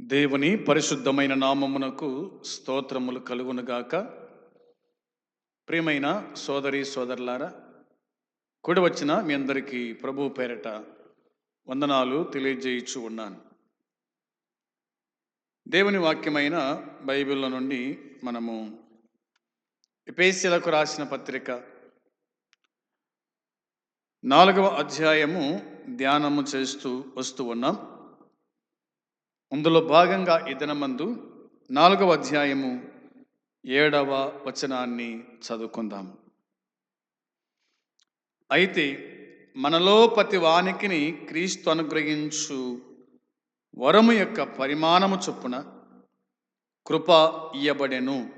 దేవుని పరిశుద్ధమైన నామమునకు స్తోత్రములు కలుగునుగాక. ప్రియమైన సోదరి సోదరులారా కూడి వచ్చిన మీ అందరికీ ప్రభు పేరట వందనాలు తెలియజేయచ్చు ఉన్నాను. దేవుని వాక్యమైన బైబిల్లో నుండి మనము ఎపేసిలకు రాసిన పత్రిక నాలుగవ అధ్యాయము ధ్యానము చేస్తూ వస్తూ ఉన్నాం. అందులో భాగంగా ఈ దినమందు నాలుగవ అధ్యాయము ఏడవ వచనాన్ని చదువుకుందాం. అయితే మనలో ప్రతి వానికిని క్రీస్తు అనుగ్రహించు వరము యొక్క పరిమాణము చొప్పున కృప ఇయ్యబడెను.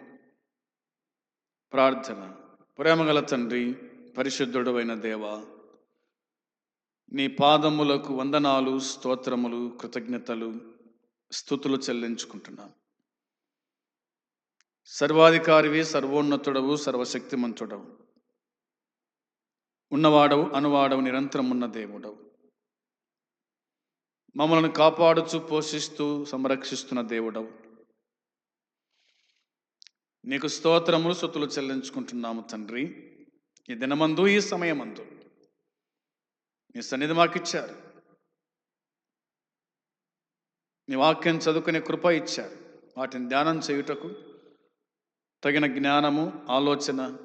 ప్రార్థన. ప్రేమగల తండ్రి పరిశుద్ధుడు అయిన దేవ నీ పాదములకు వందనాలు స్తోత్రములు కృతజ్ఞతలు. స్థుతులు చెల్లించుకుంటున్నాను. సర్వాధికారివి సర్వోన్నతుడవు సర్వశక్తిమంతుడవు. ఉన్నవాడవు అనువాడవు నిరంతరం ఉన్న దేవుడవు. మమ్మల్ని కాపాడుచు పోషిస్తూ సంరక్షిస్తున్న దేవుడవు. నీకు స్తోత్రములు స్థుతులు చెల్లించుకుంటున్నాము తండ్రి. ఈ దినమందు ఈ సమయమందు. నీ సన్నిధి మాకిచ్చారు. నీ వాక్యం చదువుకునే కృప ఇచ్చారు. వాటిని ధ్యానం చేయుటకు తగిన జ్ఞానము ఆలోచన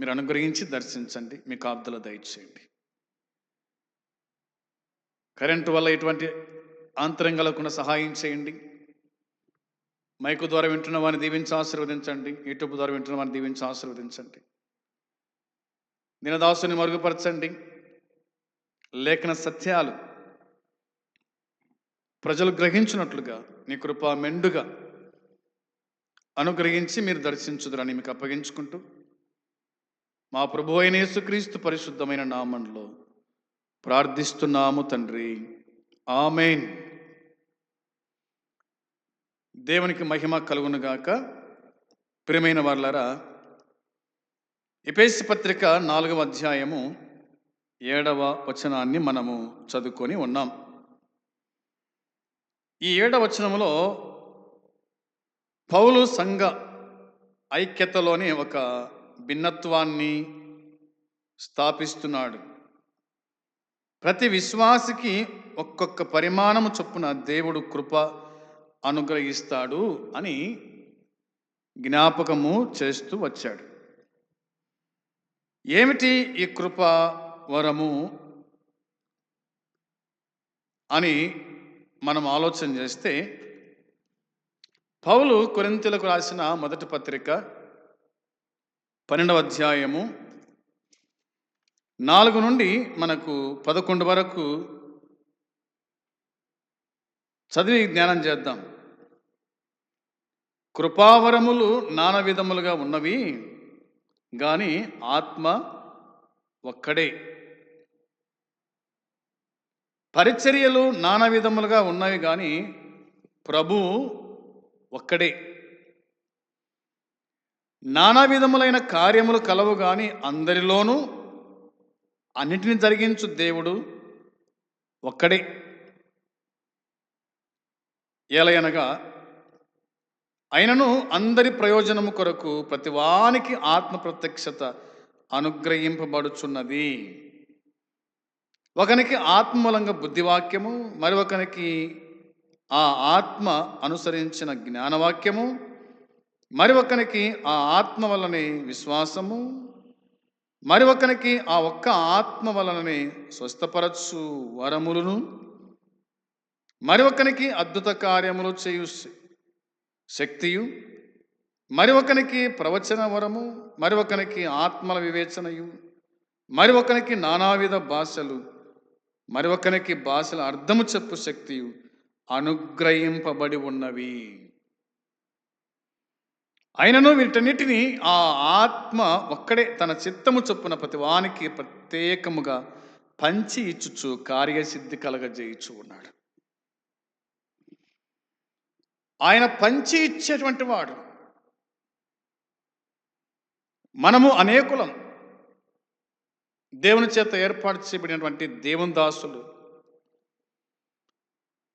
మీరు అనుగ్రహించి దర్శించండి. మీ కాబ్దలు దయచేయండి. కరెంటు వల్ల ఎటువంటి ఆంతరంగాలకుండా సహాయం చేయండి. మైకు ద్వారా వింటున్న వారిని దీవించి ఆశీర్వదించండి. యూట్యూబ్ ద్వారా వింటున్న వారిని దీవించి ఆశీర్వదించండి. దినదాసుని మరుగుపరచండి. లేఖన సత్యాలు ప్రజలు గ్రహించినట్లుగా నీ కృప మెండుగా అనుగ్రహించి మీరు దర్శించుదురని మీకు అప్పగించుకుంటూ మా ప్రభు అయిన యేసుక్రీస్తు పరిశుద్ధమైన నామంలో ప్రార్థిస్తున్నాము తండ్రి. ఆమెన్. దేవునికి మహిమ కలుగునుగాక. ప్రియమైన వాళ్ళరా ఎపేసి పత్రిక నాలుగవ అధ్యాయము ఏడవ వచనాన్ని మనము చదువుకొని ఉన్నాం. ఈ ఏడవ వచనంలో పౌలు సంఘ ఐక్యతలోని ఒక భిన్నత్వాన్ని స్థాపిస్తున్నాడు. ప్రతి విశ్వాసికి ఒక్కొక్క పరిమాణము చొప్పున దేవుడు కృప అనుగ్రహిస్తాడు అని జ్ఞాపకము చేస్తూ వచ్చాడు. ఏమిటి ఈ కృప వరము అని మనం ఆలోచన చేస్తే పౌలు కొరింతలకు రాసిన మొదటి పత్రిక పన్నెండవ అధ్యాయము నాలుగు నుండి మనకు పదకొండు వరకు చదివి జ్ఞానం చేద్దాం. కృపావరములు నానా విధములుగా ఉన్నవి కానీ ఆత్మ ఒక్కడే. పరిచర్యలు నానా విధములుగా ఉన్నవి కానీ ప్రభు ఒక్కడే. నానా విధములైన కార్యములు కలవు కానీ అందరిలోనూ అన్నిటిని జరిగించు దేవుడు ఒక్కడే. ఏలయనగా అయినను అందరి ప్రయోజనము కొరకు ప్రతివానికి ఆత్మ ప్రత్యక్షత అనుగ్రహింపబడుచున్నది. ఒకనికి ఆత్మమూలంగా బుద్ధివాక్యము మరి ఒకనికి ఆ ఆత్మ అనుసరించిన జ్ఞానవాక్యము మరి ఒకనికి ఆ ఆత్మ వలనే విశ్వాసము మరి ఒకనికి ఆ ఒక్క ఆత్మ వలననే స్వస్థపరచు వరములను మరి ఒకనికి అద్భుత కార్యములు చేయు శక్తియు మరి ఒకనికి ప్రవచన వరము మరి ఒకనికి ఆత్మల వివేచనయు మరి ఒకనికి నానావిధ భాషలు. మరి ఒకరికి భాషల అర్థము చెప్పు శక్తి అనుగ్రహింపబడి ఉన్నవి. అయినను వీటన్నిటిని ఆ ఆత్మ ఒక్కడే తన చిత్తము చొప్పున ప్రతివానికి ప్రత్యేకముగా పంచి ఇచ్చుచు కార్యసిద్ధి కలగజేయచ్చు ఉన్నాడు. ఆయన పంచి ఇచ్చేటువంటి వాడు. మనము అనేకులం. దేవుని చేత ఏర్పాటు చేయబడినటువంటి దేవుని దాసులు.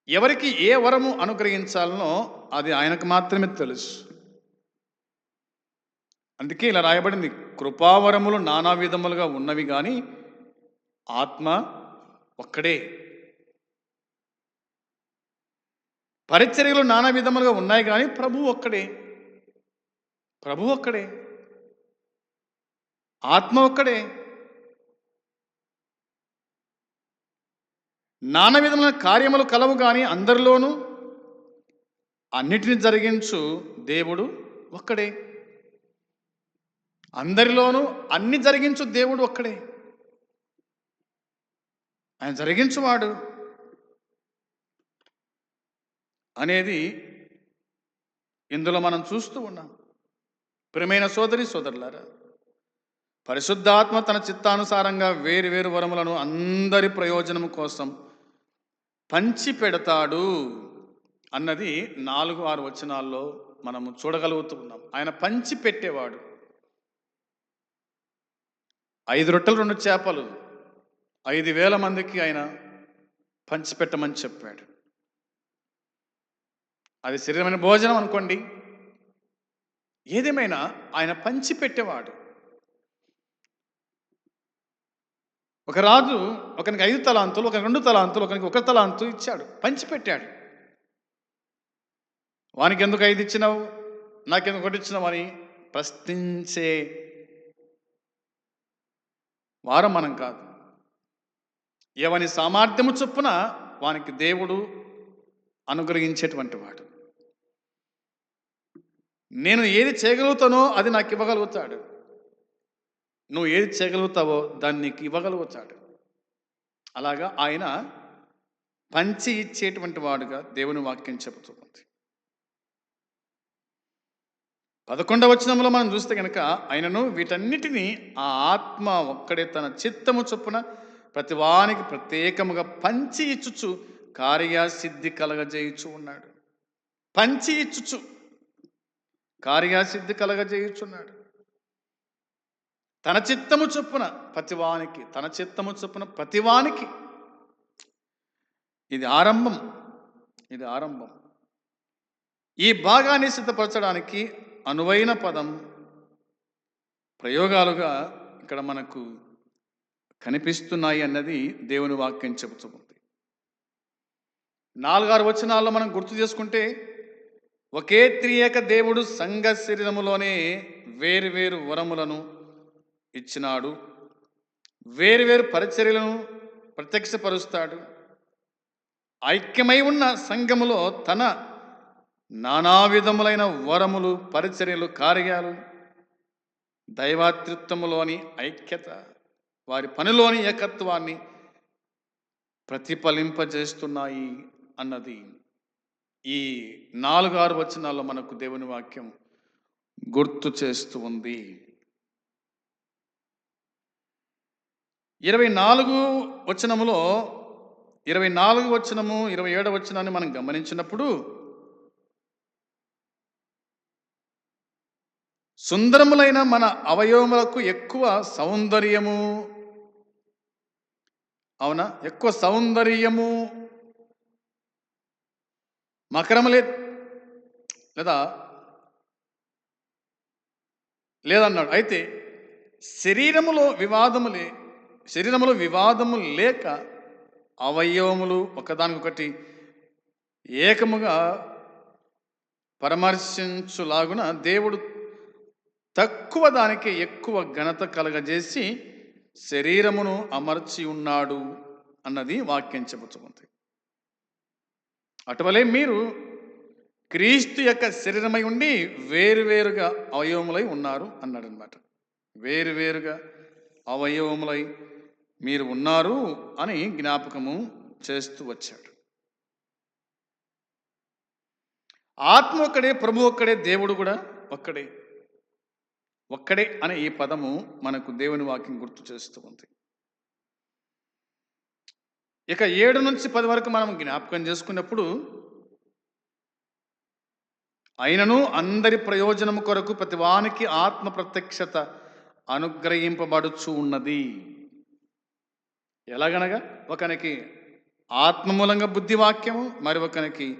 ఎవరికి ఏ వరము అనుగ్రహించాలనో అది ఆయనకు మాత్రమే తెలుసు. అందుకే ఇలా రాయబడింది కృపావరములు నానా విధములుగా ఉన్నవి కానీ ఆత్మ ఒక్కడే. పరిచర్యలు నానా విధములుగా ఉన్నాయి కానీ ప్రభు ఒక్కడే. ప్రభు ఒక్కడే. ఆత్మ ఒక్కడే. నానా విధమైన కార్యములు కలవు కానీ అందరిలోనూ అన్నిటిని జరిగించు దేవుడు ఒక్కడే. అందరిలోనూ అన్ని జరిగించు దేవుడు ఒక్కడే. ఆయన జరిగించువాడు అనేది ఇందులో మనం చూస్తూ ఉన్నాం. ప్రియమైన సోదరి సోదరులారా పరిశుద్ధాత్మ తన చిత్తానుసారంగా వేరు వేరు వరములను అందరి ప్రయోజనం కోసం పంచి పెడతాడు అన్నది నాలుగు ఆరు వచనాల్లో మనము చూడగలుగుతూ ఉన్నాం. ఆయన పంచి పెట్టేవాడు ఐదు రొట్టెలు రెండు చేపలు. ఐదు వేల మందికి ఆయన పంచిపెట్టమని చెప్పాడు. అది శరీరమైన భోజనం అనుకోండి. ఏదేమైనా ఆయన పంచి పెట్టేవాడు ఒక రాజు ఒకనికి ఐదు తలాంతులు ఒక రెండు తలాంతులు ఒకనికి ఒక తలాంతు ఇచ్చాడు. పంచిపెట్టాడు. వానికి ఎందుకు ఐదు ఇచ్చినావు? నాకెందుకు ఒకటి ఇచ్చినావు అని ప్రశ్నించే వారం మనం కాదు. ఎవని సామర్థ్యము చొప్పున వానికి దేవుడు అనుగ్రహించేటువంటి వాడు. నేను ఏది చేయగలుగుతానో అది నాకు ఇవ్వగలుగుతాడు. నువ్వు ఏది చేయగలుగుతావో దాన్ని నీకు ఇవ్వగలుగుతాడు అలాగా ఆయన పంచి ఇచ్చేటువంటి వాడుగా దేవుని వాక్యం చెబుతుంది పదకొండవ వచనంలో మనం చూస్తే కనుక ఆయనను వీటన్నిటినీ ఆ ఆత్మ ఒక్కడే తన చిత్తము చొప్పున ప్రతి వానికి ప్రత్యేకముగా పంచి ఇచ్చుచు కార్యసిద్ధి కలగజేయుచు ఉన్నాడు. పంచి ఇచ్చుచు కార్యసిద్ధి కలగజేయుచున్నాడు తన చిత్తము చొప్పున ప్రతివానికి తన చిత్తము చొప్పున ప్రతివానికి ఇది ఆరంభం. ఇది ఆరంభం. ఈ భాగాన్ని సిద్ధపరచడానికి అనువైన పదం ప్రయోగాలుగా ఇక్కడ మనకు కనిపిస్తున్నాయి అన్నది దేవుని వాక్యం చెబుతుంది నాలుగారు వచనాల్లో మనం గుర్తు చేసుకుంటే ఒకే త్రియేక దేవుడు సంఘ శరీరములోనే వేరు వేరు వరములను ఇచ్చినాడు. వేరు వేరు పరిచర్యలను ప్రత్యక్షపరుస్తాడు. ఐక్యమై ఉన్న సంఘములో తన నానా విధములైన వరములు పరిచర్యలు కార్యాలు దైవాతృత్వములోని ఐక్యత వారి పనిలోని ఏకత్వాన్ని ప్రతిఫలింపజేస్తున్నాయి అన్నది ఈ నాలుగారు వచనాల్లో మనకు దేవుని వాక్యం గుర్తు చేస్తూ ఉంది. ఇరవై నాలుగు వచనములో ఇరవై నాలుగు వచనము ఇరవై ఏడవ వచనాన్ని మనం గమనించినప్పుడు సుందరములైన మన అవయవములకు ఎక్కువ సౌందర్యము. అవునా? ఎక్కువ సౌందర్యము. మకరములే లేదా? లేదన్నాడు. అయితే శరీరములో వివాదములే శరీరములో వివాదము లేక అవయవములు ఒకదానికొకటి ఏకముగా పరామర్శించులాగున దేవుడు తక్కువ దానికి ఎక్కువ ఘనత కలగజేసి శరీరమును అమర్చి ఉన్నాడు అన్నది వాక్యం చెబుతుంది. అటువలే మీరు క్రీస్తు యొక్క శరీరమై ఉండి వేరువేరుగా అవయవములై ఉన్నారు అన్నాడనమాట వేరువేరుగా అవయవములై మీరు ఉన్నారు అని జ్ఞాపకము చేస్తూ వచ్చాడు. ఆత్మ ఒక్కడే ప్రభు ఒక్కడే దేవుడు కూడా ఒక్కడే. ఒక్కడే అనే ఈ పదము మనకు దేవుని వాక్యం గుర్తు చేస్తూ ఉంది. ఇక ఏడు నుంచి పది వరకు మనం జ్ఞాపకం చేసుకున్నప్పుడు అయినను అందరి ప్రయోజనము కొరకు ప్రతివానికి ఆత్మ ప్రత్యక్షత అనుగ్రహింపబడుచు ఉన్నది. ఎలాగనగా? ఒకనికి ఆత్మ మూలంగా బుద్ధివాక్యము మరి ఒకనికి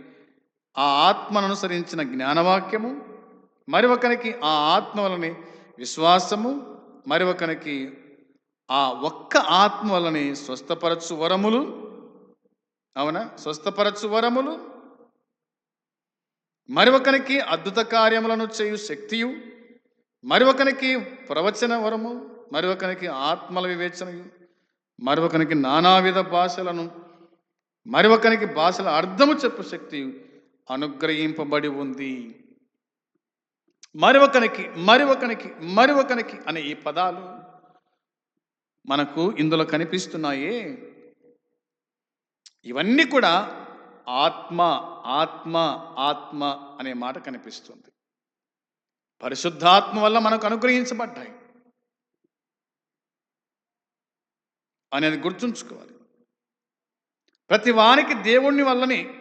ఆ ఆత్మను అనుసరించిన జ్ఞానవాక్యము మరి ఒకనికి ఆ ఆత్మ వలని విశ్వాసము మరి ఒకనికి ఆ ఒక్క ఆత్మ వలని స్వస్థపరచు వరములు. అవునా? స్వస్థపరచు వరములు. మరి ఒకనికి అద్భుత కార్యములను చేయు శక్తియు మరి ఒకనికి ప్రవచన వరము మరి ఒకనికి ఆత్మల వివేచనయు. మరొకనికి నానావిధ భాషలను మరి ఒకనికి భాషల అర్థము చెప్పు శక్తి అనుగ్రహింపబడి ఉంది. మరి ఒకనికి మరి ఒకనికి మరి ఒకనికి అనే ఈ పదాలు మనకు ఇందులో కనిపిస్తున్నాయే. ఇవన్నీ కూడా ఆత్మ ఆత్మ ఆత్మ అనే మాట కనిపిస్తుంది. పరిశుద్ధాత్మ వల్ల మనకు అనుగ్రహించబడ్డాయి. అనేది గుర్తుంచుకోవాలి. ప్రతి వానికి దేవుణ్ణి వల్లనే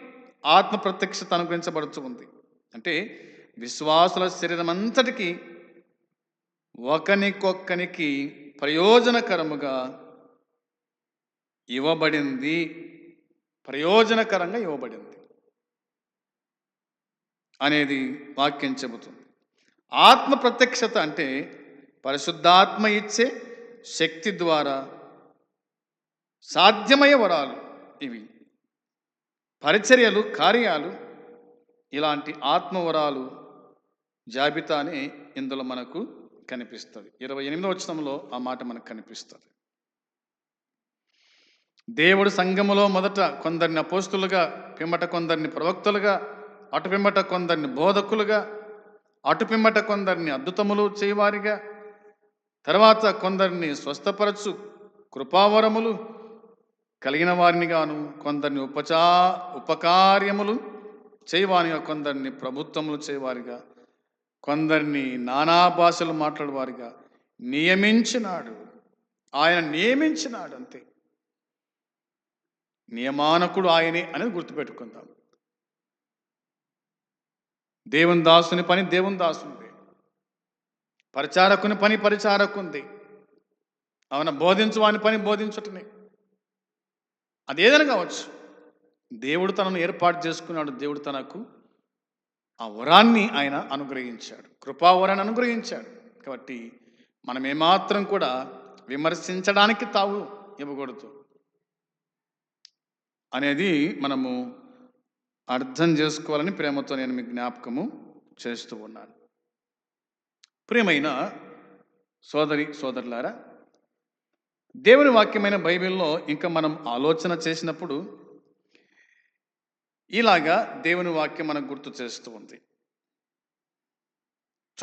ఆత్మ ప్రత్యక్షత అనుగ్రహించబడుతూ ఉంది. అంటే విశ్వాసుల శరీరం అంతటికి ఒకనికొక్కనికి ప్రయోజనకరముగా ఇవ్వబడింది. ప్రయోజనకరంగా ఇవ్వబడింది. అనేది వాక్యం చెబుతుంది. ఆత్మ ప్రత్యక్షత అంటే పరిశుద్ధాత్మ ఇచ్చే శక్తి ద్వారా సాధ్యమయ్యే వరాలు ఇవి. పరిచర్యలు కార్యాలు ఇలాంటి ఆత్మవరాలు జాబితానే ఇందులో మనకు కనిపిస్తుంది. ఇరవై ఎనిమిదో వచనంలో ఆ మాట మనకు కనిపిస్తుంది. దేవుడు సంఘములో మొదట కొందరిని అపోస్తులుగా పిమ్మట కొందరిని ప్రవక్తలుగా అటు పిమ్మట కొందరిని బోధకులుగా అటు పిమ్మట కొందరిని అద్భుతములు చేయవారిగా తర్వాత కొందరిని స్వస్థపరచు కృపావరములు కలిగిన వారిని గాను కొందరిని ఉపచా ఉపకార్యములు చేయవారిగా కొందరిని ప్రభుత్వములు చేయవారిగా కొందరిని నానా భాషలు మాట్లాడేవారిగా నియమించినాడు. ఆయన నియమించినాడు అంతే. నియమానకుడు ఆయనే అనేది గుర్తుపెట్టుకుందాం. దేవుని దాసుని పని దేవుని దాసునిది. పరిచారకుని పని పరిచారకుంది. అవున బోధించువాని పని బోధించుటనే. అది ఏదైనా కావచ్చు. దేవుడు తనను ఏర్పాటు చేసుకున్నాడు. దేవుడు తనకు ఆ వరాన్ని ఆయన అనుగ్రహించాడు. కృపావరాన్ని అనుగ్రహించాడు. కాబట్టి మనం ఏమాత్రం కూడా విమర్శించడానికి తావు ఇవ్వకూడదు అనేది మనము అర్థం చేసుకోవాలని ప్రేమతో నేను మీ జ్ఞాపకము చేస్తూ ఉన్నాను. ప్రియమైన సోదరి సోదరులారా దేవుని వాక్యమైన బైబిల్లో ఇంకా మనం ఆలోచన చేసినప్పుడు ఇలాగా దేవుని వాక్యం మనకు గుర్తు చేస్తూ ఉంది.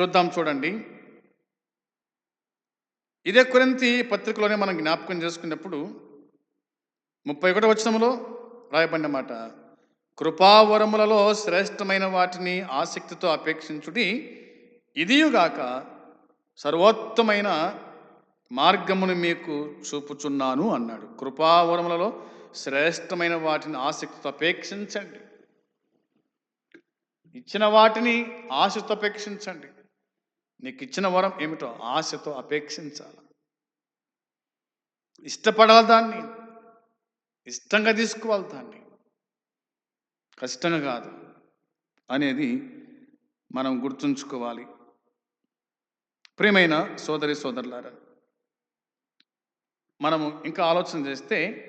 చూద్దాం చూడండి. ఇదే కొరింతి పత్రికలోనే మనం జ్ఞాపకం చేసుకున్నప్పుడు ముప్పై ఒకటి వచనంలో రాయబడిన మాట కృపావరములలో శ్రేష్టమైన వాటిని ఆసక్తితో అపేక్షించుడి ఇదియుగాక సర్వోత్తమైన మార్గమును మీకు చూపుచున్నాను అన్నాడు. కృపావరములలో శ్రేష్టమైన వాటిని ఆసక్తితో అపేక్షించండి. ఇచ్చిన వాటిని ఆశతో అపేక్షించండి. నీకు ఇచ్చిన వరం ఏమిటో ఆశతో అపేక్షించాలి. ఇష్టపడాలి దాన్ని. ఇష్టంగా తీసుకోవాలి దాన్ని. కష్టంగా కాదు అనేది మనం గుర్తుంచుకోవాలి. ప్రియమైన సోదరి సోదరులారా మనము ఇంకా ఆలోచన చేస్తే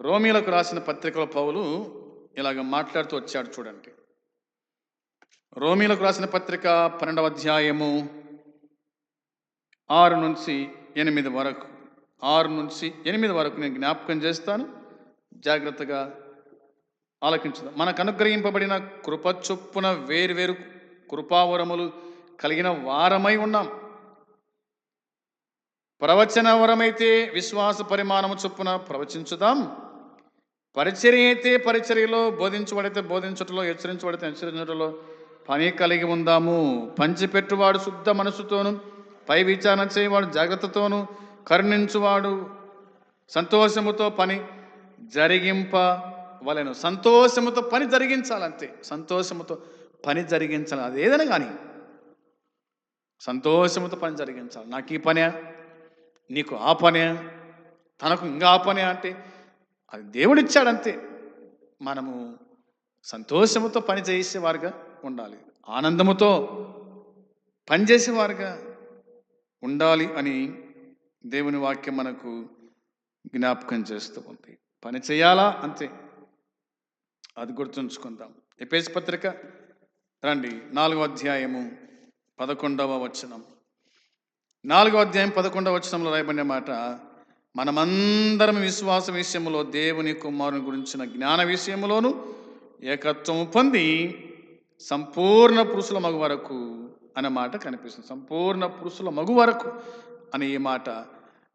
రోమిలకు రాసిన పత్రికల పౌలు ఇలాగ మాట్లాడుతూ వచ్చాడు చూడండి. రోమిలకు రాసిన పత్రిక పన్నెండవ అధ్యాయము ఆరు నుంచి ఎనిమిది వరకు. ఆరు నుంచి ఎనిమిది వరకు నేను జ్ఞాపకం చేస్తాను. జాగ్రత్తగా ఆలకించుదాం. మనకు అనుగ్రహింపబడిన కృప చొప్పున వేరువేరు కృపావరములు కలిగిన వారమై ఉన్నాం. ప్రవచన వరమైతే విశ్వాస పరిమాణము చొప్పున ప్రవచించుదాం. పరిచర్య అయితే పరిచర్యలో బోధించబడితే బోధించటలో హెచ్చరించబడితే హెచ్చరించటలో పని కలిగి ఉందాము. పంచిపెట్టువాడు శుద్ధ మనసుతోను పై విచారణ చేయవాడు జాగ్రత్తతోను కరుణించువాడు సంతోషముతో పని జరిగింప వలెను సంతోషముతో పని జరిగించాలంతే. సంతోషముతో పని జరిగించాలి. అది ఏదైనా కానీ సంతోషముతో పని జరిగించాలి. నాకు ఈ పనే నీకు ఆ పనే తనకు ఇంకా ఆ పనే అంటే? అది దేవుడిచ్చాడంతే. మనము సంతోషముతో పని చేసేవారుగా ఉండాలి. ఆనందముతో పనిచేసేవారుగా ఉండాలి అని దేవుని వాక్యం మనకు జ్ఞాపకం చేస్తూ ఉంది. పని చేయాలా? అంతే. అది గుర్తుంచుకుందాం. ఎపేజ్ పత్రిక రండి నాలుగో అధ్యాయము పదకొండవ వచనం. నాలుగో అధ్యాయం పదకొండవ వచనంలో రాయబడిన మాట మనమందరం విశ్వాస విషయంలో దేవుని కుమారుని గురించిన జ్ఞాన విషయంలోను ఏకత్వము పొంది సంపూర్ణ పురుషుల మగు వరకు అనే మాట కనిపిస్తుంది. సంపూర్ణ పురుషుల మగు వరకు అనే ఈ మాట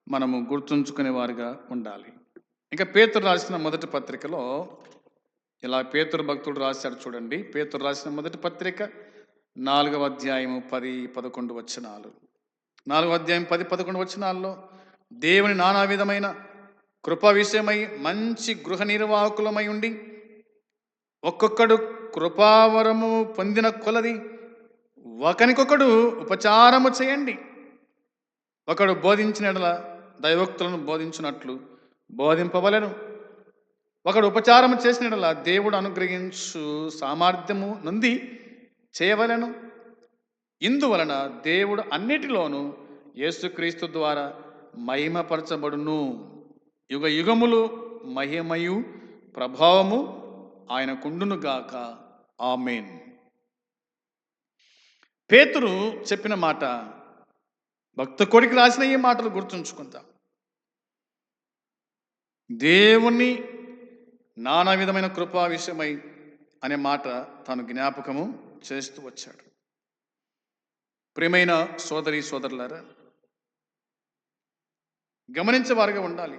మనము గుర్తుంచుకునే వారుగా ఉండాలి. ఇంకా పేతురు రాసిన మొదటి పత్రికలో ఇలా పేతురు భక్తుడు రాశాడు చూడండి. పేతురు రాసిన మొదటి పత్రిక నాలుగవ అధ్యాయము పది పదకొండు వచనాలు. నాలుగో అధ్యాయం పది పదకొండు వచనాల్లో దేవుని నానా విధమైన కృప విషయమై మంచి గృహ నిర్వాహకులమై ఉండి ఒక్కొక్కడు కృపావరము పొందిన కొలది ఒకనికొకడు ఉపచారము చేయండి. ఒకడు బోధించిన యెడల దైవోక్తులను బోధించినట్లు బోధింపవలెను. ఒకడు ఉపచారం చేసిన యెడల దేవుడు అనుగ్రహించు సామర్థ్యము నుండి చేయవలెను. ఇందువలన దేవుడు అన్నిటిలోనూ యేసుక్రీస్తు ద్వారా మహిమపరచబడును. యుగ యుగములు మహిమయు ప్రభావము ఆయన కుండును గాక. ఆమెన్. పేతురు చెప్పిన మాట భక్త కొడికి రాసిన ఈ మాటలు గుర్తుంచుకుందాం. దేవుని నానా విధమైన కృపా విషయమై అనే మాట తాను జ్ఞాపకము చేస్తూ వచ్చాడు. ప్రియమైన సోదరి సోదరులారా గమనించేవారుగా ఉండాలి.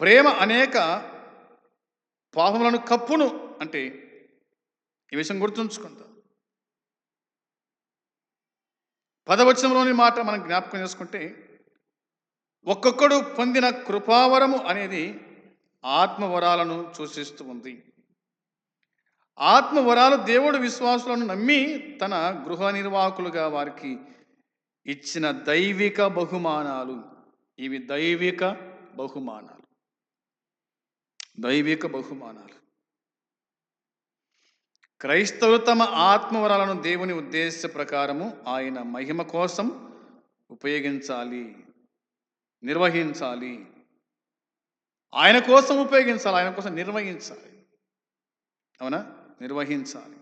ప్రేమ అనేక పాపములను కప్పును అంటే ఈ విషయం గుర్తుంచుకుందాం. పదవచనంలోని మాట మనం జ్ఞాపకం చేసుకుంటే ఒక్కొక్కడు పొందిన కృపావరము అనేది ఆత్మవరాలను సూచిస్తూ ఉంది. ఆత్మవరాలు దేవుడు విశ్వాసులను నమ్మి తన గృహ నిర్వాహకులుగా వారికి ఇచ్చిన దైవిక బహుమానాలు. ఇవి దైవిక బహుమానాలు. దైవిక బహుమానాలు. క్రైస్తవులు తమ ఆత్మవరాలను దేవుని ఉద్దేశ ప్రకారము ఆయన మహిమ కోసం ఉపయోగించాలి నిర్వహించాలి. ఆయన కోసం ఉపయోగించాలి ఆయన కోసం నిర్వహించాలి. అవునా? నిర్వహించాలి.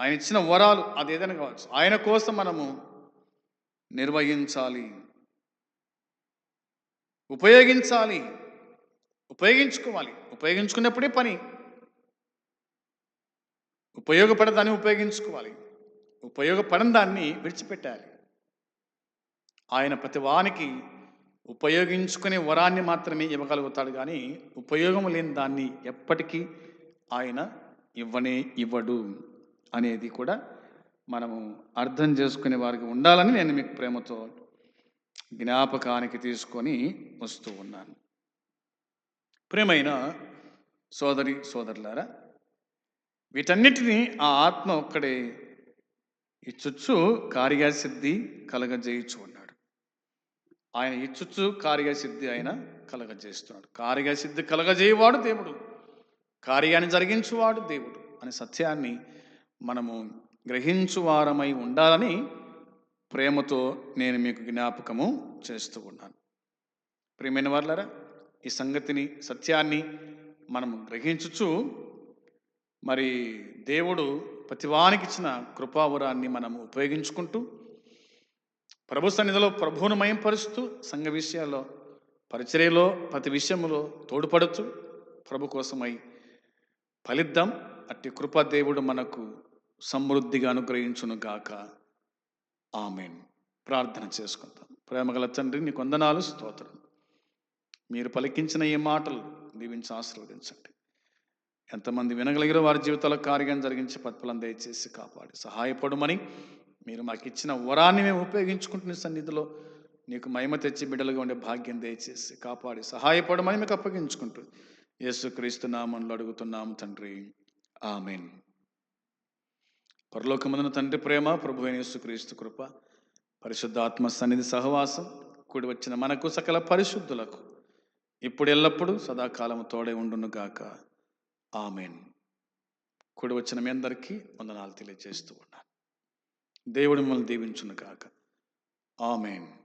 ఆయన ఇచ్చిన వరాలు అది ఏదైనా కావచ్చు. ఆయన కోసం మనము నిర్వహించాలి. ఉపయోగించాలి. ఉపయోగించుకోవాలి. ఉపయోగించుకున్నప్పుడే పని. ఉపయోగపడదాన్ని ఉపయోగించుకోవాలి. ఉపయోగపడని దాన్ని విడిచిపెట్టాలి. ఆయన ప్రతి వానికి ఉపయోగించుకునే వరాన్ని మాత్రమే ఇవ్వగలుగుతాడు కానీ ఉపయోగం లేని దాన్ని ఎప్పటికీ ఆయన ఇవ్వనే ఇవ్వడు అనేది కూడా మనము అర్థం చేసుకునే వారికి ఉండాలని నేను మీకు ప్రేమతో జ్ఞాపకానికి తీసుకొని వస్తూ ఉన్నాను. ప్రేమైన సోదరి సోదరులారా వీటన్నిటినీ ఆ ఆత్మ ఒక్కడే ఇచ్చుచ్చు కార్యసిద్ధి కలగజేయచ్చు అన్నాడు ఆయన ఇచ్చుచ్చు కార్యసిద్ధి ఆయన కలగజేస్తున్నాడు. కార్యసిద్ధి కలగజేయవాడు దేవుడు. కార్యాన్ని జరిగించువాడు దేవుడు అనే సత్యాన్ని మనము గ్రహించువారమై ఉండాలని ప్రేమతో నేను మీకు జ్ఞాపకము చేస్తూ ఉన్నాను. ప్రియమైన వాళ్ళరా ఈ సంగతిని సత్యాన్ని మనం గ్రహించుచు మరి దేవుడు ప్రతివానికి ఇచ్చిన కృపావరాన్ని మనం ఉపయోగించుకుంటూ ప్రభు సన్నిధిలో ప్రభువును మయంపరుస్తూ సంఘ విషయాల్లో పరిచర్యలో ప్రతి విషయంలో తోడ్పడుతూ ప్రభు కోసమై ఫలిద్దాం అట్టి కృపదేవుడు మనకు సమృద్ధిగా అనుగ్రహించును గాక. ఆమెన్. ప్రార్థన చేసుకుందాం. ప్రేమగల తండ్రి నీ కొందనాలు స్తోత్రం మీరు పలికించిన ఈ మాటలు దీవించి ఆశీర్వదించండి. ఎంతమంది వినగలిగిన వారి జీవితాల కార్యం జరిగించి పత్పలం దయచేసి కాపాడి సహాయపడమని మీరు మాకు ఇచ్చిన వరాన్ని మేము ఉపయోగించుకుంటున్న సన్నిధిలో నీకు మహిమ తెచ్చి బిడ్డలుగా ఉండే భాగ్యం దయచేసి కాపాడి సహాయపడమని మీకు అప్పగించుకుంటుంది యేసుక్రీస్తు నామంలో అడుగుతున్నాము తండ్రి. ఆమెన్. పరలోకమందున తండ్రి ప్రేమ ప్రభు అయిన యేసుక్రీస్తు కృప పరిశుద్ధాత్మ సన్నిధి సహవాసం కూడి వచ్చిన మనకు సకల పరిశుద్ధులకు ఇప్పుడు ఎల్లప్పుడూ సదాకాలము తోడే ఉండును గాక. ఆమెన్. కూడి వచ్చిన మీ అందరికీ వందనాలు తెలియజేస్తూ ఉన్నాను. దేవుడు మిమ్మల్ని దీవించును గాక. ఆమెన్.